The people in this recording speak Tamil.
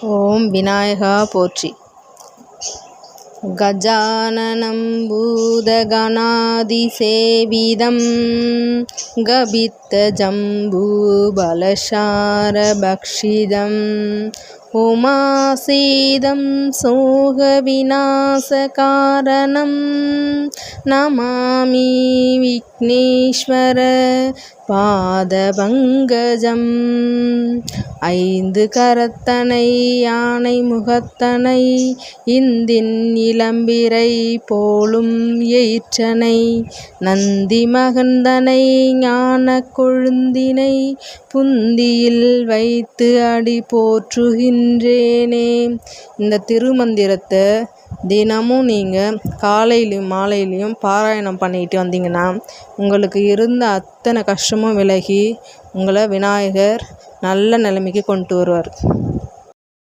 ஓம் விநாயகா போற்றி. கஜானனம் பூதகணாதிசேவிதம் கபித்தஜம்பூபலசாரபக்ஷிதம் உமாசீதம் சோகவிநாசகாரணம் நமாமி விக்னேஸ்வர பாதபங்கஜம் ஐந்து கரத்தனை யானை முகத்தனை இந்தின் இளம்பிரை போலும் எயிற்றனை நந்தி மகந்தனை ஞான கொழுந்தினை புந்தியில் வைத்து அடி போற்றுகின்றேனே। இந்த திருமந்திரத்தை தினமும் நீங்கள் காலையிலையும் மாலையிலையும் பாராயணம் பண்ணிக்கிட்டு வந்தீங்கன்னா உங்களுக்கு இருந்த அத்தனை கஷ்டமும் விலகி உங்களை விநாயகர் நல்ல நிலைமைக்கு கொண்டு வருவார்.